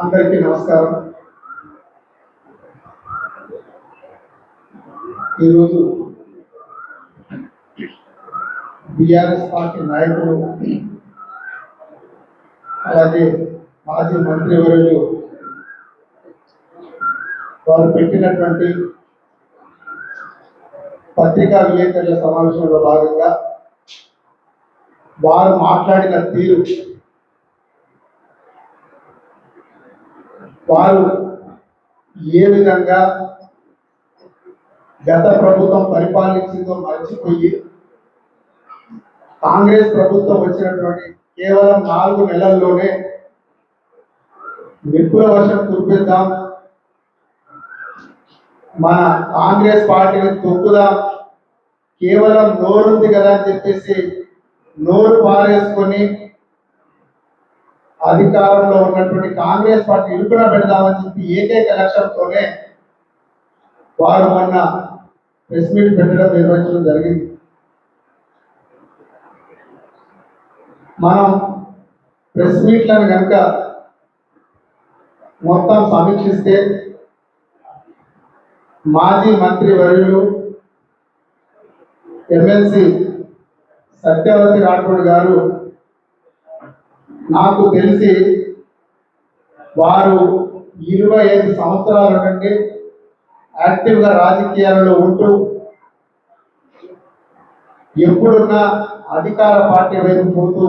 అందరికీ నమస్కారం. ఈరోజు బిఆర్ఎస్ పార్టీ నాయకులు అలాగే మాజీ మంత్రివర్యులు వారు పెట్టినటువంటి పత్రికా విలేకరుల సమావేశంలో భాగంగా వారు మాట్లాడిన తీరు వారు ఏ విధంగా గత ప్రభుత్వం పరిపాలించిందో మర్చిపోయి కాంగ్రెస్ ప్రభుత్వం వచ్చినటువంటి కేవలం నాలుగు నెలల్లోనే నిప్పుల వర్షం కురిపిద్దాం మన కాంగ్రెస్ పార్టీని తొక్కుదాం కేవలం నోరుంది కదా అని చెప్పేసి నోరు పారేసుకొని అధికారంలో ఉన్నటువంటి కాంగ్రెస్ పార్టీ ఇరుకున పెడదామని చెప్పి ఏకైక లక్ష్యంతోనే వారు మొన్న ప్రెస్ మీట్ పెట్టడం నిర్వహించడం జరిగింది. మనం ప్రెస్ మీట్లను కనుక మొత్తం సమీక్షిస్తే మాజీ మంత్రి వర్యులు ఎమ్మెల్సీ సత్యవతి రాఠోడ్ గారు నాకు తెలిసి వారు ఇరవై ఐదు సంవత్సరాల నుండి యాక్టివ్గా రాజకీయాలలో ఉంటూ ఎప్పుడున్నా అధికార పార్టీ వైపు పోతూ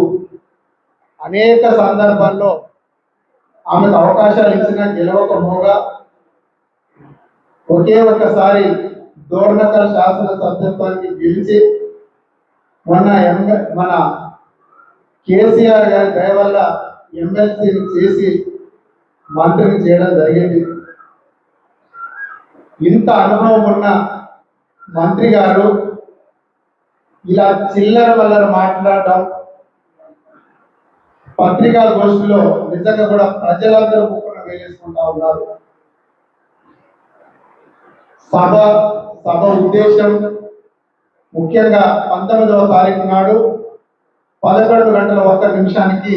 అనేక సందర్భాల్లో ఆమెకు అవకాశాలు ఇచ్చినా గెలవకపోగా ఒకే ఒక్కసారి దోర్నకల్ శాసన సభ్యత్వానికి గెలిచి మొన్న ఎమ్మె మన కేసీఆర్ గారి దయ వల్ల ఎమ్మెల్సీని చేసి మంత్రిని చేయడం జరిగింది. ఇంత అనుభవం ఉన్న మంత్రి గారు ఇలా చిల్లర వల్లర మాట్లాడటం పత్రికా గోష్ఠిలో నిజంగా కూడా ప్రజలందరూ ముక్కున వేలేసుకుంటా ఉన్నారు. సభ సభ ఉద్దేశం ముఖ్యంగా పంతొమ్మిదవ తారీఖు నాడు పదకొండు గంటల ఒక్క నిమిషానికి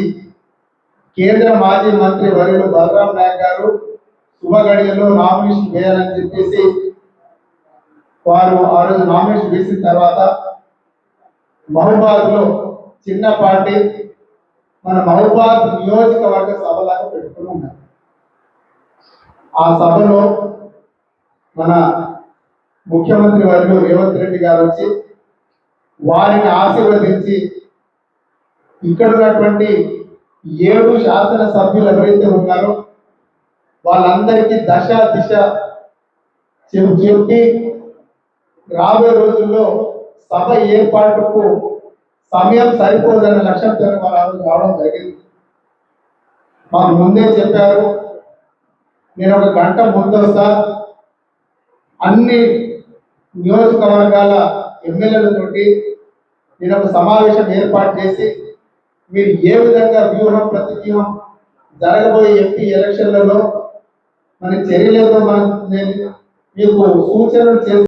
కేంద్ర మాజీ మంత్రి వర్యులు బలరాం నాయక్ గారు శుభగడియలో నామినేషన్ వేయాలని చెప్పేసి వారు ఆ రోజు నామినేషన్ వేసిన తర్వాత మహబాద్లో చిన్న పార్టీ మన మహబాద్ నియోజకవర్గ సభలాగా పెట్టుకుని ఉన్నారు. ఆ సభలో మన ముఖ్యమంత్రి వర్యులు రేవంత్ రెడ్డి గారు వచ్చి వారిని ఆశీర్వదించి ఇక్కడ ఉన్నటువంటి ఏడు శాసనసభ్యులు ఎవరైతే ఉన్నారో వాళ్ళందరికీ దశ దిశ చెప్పి రాబోయే రోజుల్లో సభ ఏర్పాటుకు సమయం సరిపోదన్న లక్ష్యంతో వారు రావడం జరిగింది. మాకు ముందే చెప్పారు నేను ఒక గంట ముందు సార్ అన్ని నియోజకవర్గాల ఎమ్మెల్యేలతోటి నేను ఒక సమావేశం ఏర్పాటు చేసి మీరు ఏ విధంగా వ్యూహం ప్రతివ్యూహం జరగబోయే ఎంపీ ఎలక్షన్లలో మన చర్యలేదో మనం నేను మీకు సూచనలు చేస్తాను